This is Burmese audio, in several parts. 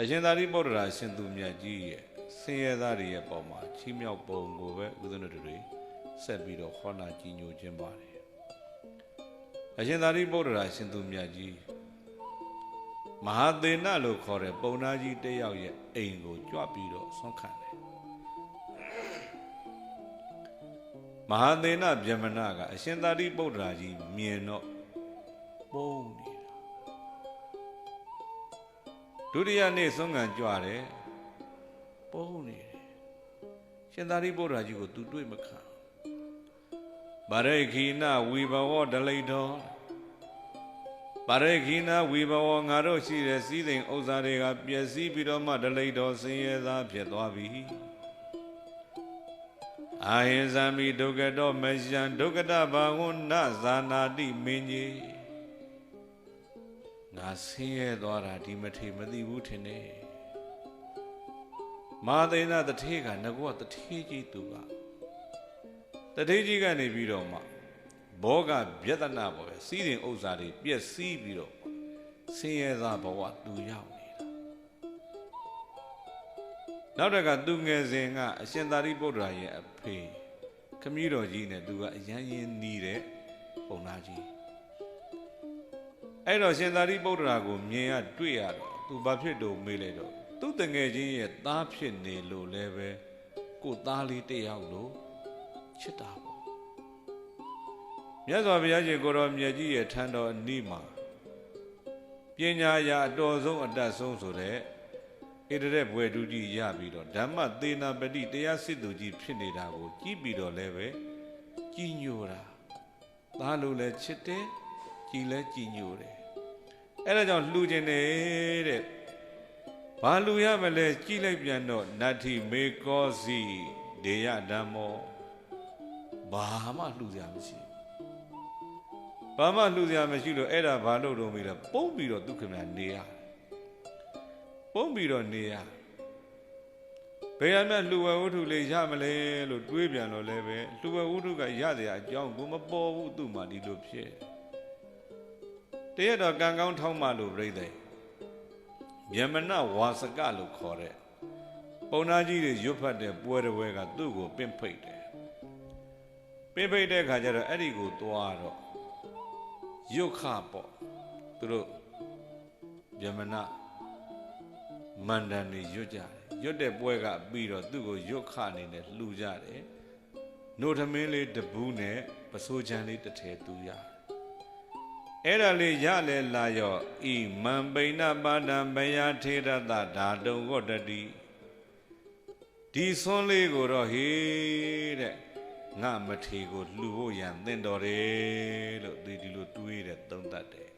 အရှင်သာရိပုတ္တရာရှင်သူမြတ်ကြီးရဲ့ဆင်းရဲသားတွေရဲ့ပုံမှာချီးမြှောက်ပုံကိုပဲဦးဇင်းတို့တွေဆက်ပြီးတော့ခေါ်နာကြည်ညိုခြင်းပါတယ်အရှင်သာရိပုတ္တရာရှင်သူမြတ်ကြီးမဟာသေနလို့ခေါ်တဲ့ပုံနာကြီးတစ်ယောက်ရဲ့အိမ်ကိုကြွပြီးတော့ဆွန့်ခံတယ်မဟာသေနဗျမနကအရှင်သာရိပုတ္တရာကြီးမြင်တော့ပုံနေ ဒုတိယနေ့ဆွန့်ခံကြွတယ်ပုံနေတယ်ရှင်သာရိပုတ္တရာကြီးကိုသူတွေ့မခံဗရိခိနဝီဘဝဒလိတော်ဗရိခိနဝီဘဝငါတို့ရှိတဲ့စည်းစိမ်ဥစ္စာတွေကပျက်စီးပြီးတော့မှဒလိတော်ဆင်းရဲသားဖြစ်သွားပြီအာဟိဇံမိဒုက္ကတောမယံဒုက္ကတဘာဝနဇာနာတိမင်းကြီး ငါဆင်းရဲသွားတာဒီမထေမသိဘူးထင်တယ်မာသေနတထေကငကောတထေကြီးသူကတထေကြီးကနေပြီးတော့မှဘောကဗျတနာပေါ်ပဲစီးရင်ဥစ္စာတွေပြက်စီးပြီးတော့ဆင်းရဲသားဘဝသူရောက်နေတာနောက်တကသူငယ်စဉ်ကအရှင်သာရိပုတ္တရာရဲ့အဖေခမည်းတော်ကြီးနဲ့သူကအရန်ရင်နီးတဲ့ပုံနာကြီး အဲ့တော့ရှင်သာရိပုတ္တရာကိုမြင်ရတွေ့ရတော့သူဘာဖြစ်တော့မေးလိုက်တော့သူတငယ်ချင်းရဲ့သားဖြစ်နေလို့လည်းပဲကို့သားလေးတစ်ယောက်လို့ချစ်တာပေါ့မြတ်စွာဘုရားရှင်ကိုတော်မြတ်ကြီးရဲ့ထံတော်အနီးမှာပညာရာအတော်ဆုံးအတတ်ဆုံးဆိုတဲ့ဣတရက်ဘွယ်တူကြီးရပြီးတော့ဓမ္မသေနာပတိတရားစစ်သူကြီးဖြစ်နေတာကိုကြည့်ပြီးတော့လည်းပဲကြည်ညိုတာသားလို့လည်းချစ်တယ် ကြည်လည်းကြည်ညိုတယ်အဲ့ဒါကြောင့်လှူခြင်းတယ်တဲ့ဘာလူရမလဲကြည်လိုက်ပြန်တော့နတ္ထိမေကောစီဒေယဓမ္မောဘာမှလှူစရာမရှိဘာမှလှူစရာမရှိလို့အဲ့ဒါဘာလို့တော့မေးလဲပုံပြီးတော့ဒုက္ခမနေရပုံပြီးတော့နေရဘယ်ရမြလှူဝဲဝတ္ထုလေးရမလဲလို့တွေးပြန်တော့လည်းပဲလှူဝဲဝတ္ထုကရစရာအကြောင်းကိုမပေါ်ဘူးသူ့မှာဒီလိုဖြစ် တရက်တော့ကံကောင်းထောင်းမှလို့ပြိသိဗျမနဝါစကလို့ခေါ်တဲ့ပုံနာကြီးတွေရွတ်ဖတ်တဲ့ပွဲတစ်ပွဲကသူ့ကိုပင့်ဖိတ်တယ်ပင့်ဖိတ်တဲ့ခါကျတော့အဲ့ဒီကိုသွားတော့ယုတ်ခပေါ့သူတို့ဗျမနမန္တန်တွေရွတ်ကြတယ်ရွတ်တဲ့ပွဲကပြီးတော့သူ့ကိုယုတ်ခအနေနဲ့လှူကြတယ်နို့ထမင်းလေးတပူးနဲ့ပစိုးချမ်းလေးတစ်ထည်သူရတယ် အဲ့ဒါလေးရလဲလာရောဤမံပိဏပါဒံဘယထေရတဓာတုံကောတတိဒီဆွန်းလေးကိုတော့ဟေးတဲ့ငါမထေကိုလှူဖို့ရန်သင့်တော်တယ်လို့ဒီဒီလိုတွေးတဲ့သုံးတတ်တယ်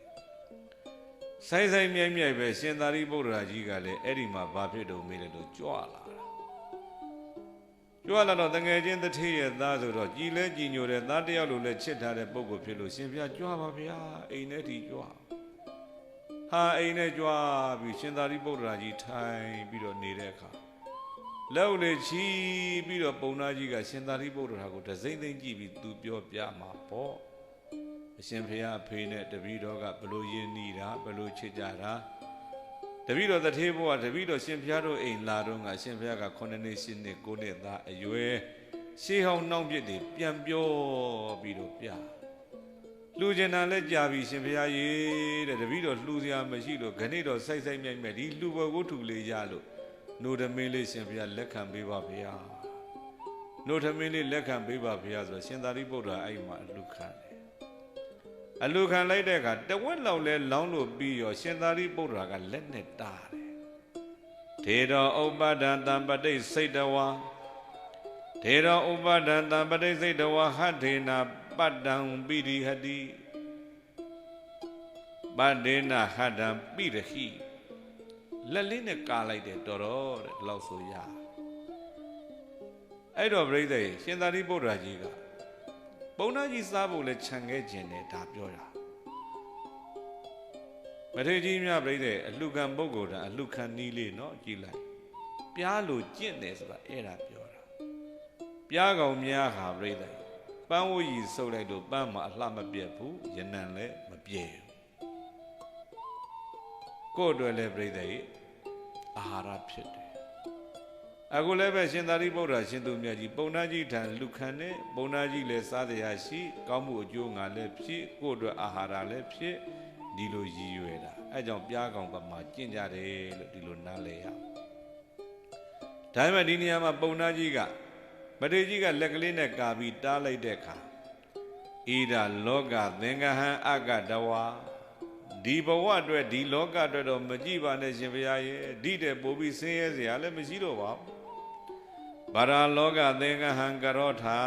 ဆိုင်ဆိုင်မြိုက်မြိုက်ပဲရှင်သာရိပုတ္တရာကြီးကလည်းအဲ့ဒီမှာဘာဖြစ်တော့မေးတယ်လို့ကြွလာတာ ကြွလာတော့တငယ်ချင်းတထေးရဲ့သားဆိုတော့ကြည်လဲကြည်ညိုတဲ့သားတယောက်လိုလဲချစ်ထားတဲ့ပုဂ္ဂိုလ်ဖြစ်လို့ရှင်ဘုရားကြွပါဗျာအိမ်ထဲထိကြွဟာအိမ်ထဲကြွပြီးရှင်သာရိပုတ္တရာကြီးထိုင်ပြီးတော့နေတဲ့အခါလက်လေးချီပြီးတော့ပုံနာကြီးကရှင်သာရိပုတ္တရာကိုတစိမ့်သိမ့်ကြည့်ပြီးသူပြောပြမှာပေါ့အရှင်ဖေအဖေနဲ့တပည့်တော်ကဘလို့ယဉ်နေတာဘလို့ချစ်ကြတာ တပည့်တော်တထေးဘုရားတပည့်တော်ရှင်ဖျားတို့အိမ်လာတော့ကရှင်ဖျားက9နှစ်10နှစ်9နှစ်သားအရွယ်ရှေးဟောင်းနှောင်းပြစ်တွေပြန်ပြောပြီးတော့ပြလှူကျင်တာလဲကြာပြီရှင်ဖျားရေတဲ့တပည့်တော်လှူစရာမရှိလို့ခဏိတော်စိုက်စိုက်မြိုက်မြိုက်ဒီလှူဘွယ်ကိုထူလေးရလို့နို့ဓမင်းလေးရှင်ဖျားလက်ခံပေးပါဗျာနို့ဓမင်းလေးလက်ခံပေးပါဗျာဆိုတော့ရှင်သာရိပုတ္တရာအဲ့မှာအလှခံတယ် အလူခံလိုက်တဲ့အခါတဝက်လောက်လဲလောင်းလို့ပြီးရောရှင်သာရိပုတ္တရာကလက်နဲ့တားတယ်ထေတော်ဥပ္ပဒံတံပတိစိတ်တဝါထေတော်ဥပ္ပဒံတံပတိစိတ်တဝါဟထေနာပတ္တံပိရိဟတိပတ္တေနဟတံပိရဟိလက်လေးနဲ့ကာလိုက်တယ်တော်တော်တဲ့ဒီလောက်ဆိုရအဲ့တော့ပြိဿရေရှင်သာရိပုတ္တရာကြီးက ပုံနာကြီးစားဖို့လဲခြံခဲ့ခြင်းနဲ့ဒါပြောတာမထေကြီးမြပြိတဲ့အလှခံပုဂ္ဂိုလ်တန်အလှခံနီးလေးเนาะကြည်လိုက်ပြားလို့ကျင့်တယ်ဆိုတာအဲ့ဒါပြောတာပြားကောင်များဟာပြိတဲ့ပန်းဝူကြီးဆုပ်လိုက်လို့ပန်းမှာအလှမပြက်ဘူးရနံလည်းမပြဲဘူးကို့အတွက်လည်းပြိတဲ့ ဟာရဖြစ်တယ် အခုလည်းပဲရှင်သာရိပုတ္တရာရှင်သူမြတ်ကြီးပုံနာကြီးထံလူခံနဲ့ပုံနာကြီးလည်းစားတရားရှိ ကောင်းမှုအကျိုးငါလည်းဖြစ်ကိုယ့်အတွက်အာဟာရလည်းဖြစ်ဒီလိုရည်ရွယ်တာအဲကြောင့်ပြားကောင်ပမာကျင့်ကြတယ်လို့ဒီလိုနားလဲရအောင်ဒါပေမဲ့ဒီနေရာမှာပုံနာကြီးကမထေရကြီးကလက်ကလေးနဲ့ကာပြီးတားလိုက်တဲ့အခါဣဒလောကသင်္ကဟံအကတဝါဒီဘဝအတွက်ဒီလောကအတွက်တော့မကြည့်ပါနဲ့ရှင်ဘုရားရဲ့ဒီတဲ့ပို့ပြီးဆင်းရဲစရာလည်းမရှိတော့ပါဘူး ဗရာလောကသင်္ကဟံကရောထာ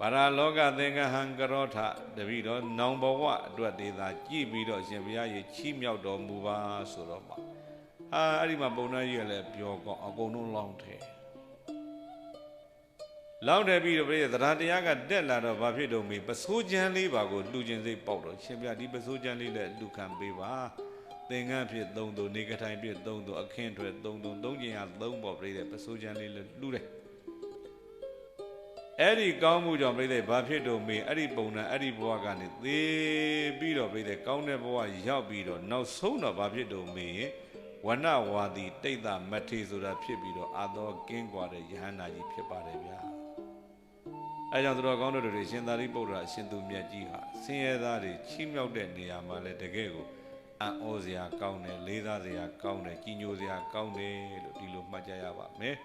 ဗရာလောကသင်္ကဟံကရောထာတပည့်တော်နောင်ဘဝအတွက်ဒေသာကြည့်ပြီးတော့ရှင်ဘုရားရဲ့ချီးမြှောက်တော်မူပါဆိုတော့ပါဟာအဲ့ဒီမှာပုံနာကြီးကလည်းပြောကောအကုန်လုံးလောင်းတယ်လောက်တယ်ပြီးတော့ပြည့်သဒ္ဓတရားကတက်လာတော့ဘာဖြစ်တော့မေပစိုးချမ်းလေးပါကိုလှူခြင်းစိတ်ပေါက်တော့ရှင်ပြဒီပစိုးချမ်းလေးလည်းလှူခံပေးပါ သင်္ကန်းဖြစ်သုံးသူနေကထိုင်ဖြစ်သုံးသူအခင်းထွက်သုံးသူသုံးကျင်ဟာသုံးပေါ်ပြည့်တဲ့ပစိုးချမ်းလေးလည်းလှူတယ်အဲ့ဒီကောင်းမှုကြောင့်ပြည့်တဲ့ဘာဖြစ်တော့မေအဲ့ဒီပုံနဲ့အဲ့ဒီဘဝကနေသေပြီးတော့ပြည့်တဲ့ကောင်းတဲ့ဘဝရောက်ပြီးတော့နောက်ဆုံးတော့ဘာဖြစ်တော့မေဝဏဝါဒီတိတ်တာမထေဆိုတာဖြစ်ပြီးတော့အာသောကင်းကွာတဲ့ယဟန္တာကြီးဖြစ်ပါတယ်ဗျာအဲကြောင့်သူတော်ကောင်းတို့တွေရှင်သာရိပုတ္တရာအရှင်သူမြတ်ကြီးဟာဆင်းရဲသားတွေချီးမြှောက်တဲ့နေရာမှာလည်းတကယ်ကို အံ့ဩစရာကောင်းတယ်လေးစားစရာကောင်းတယ်ကြီးညိုစရာကောင်းတယ်လို့ဒီလိုမှတ်ကြရပါမယ်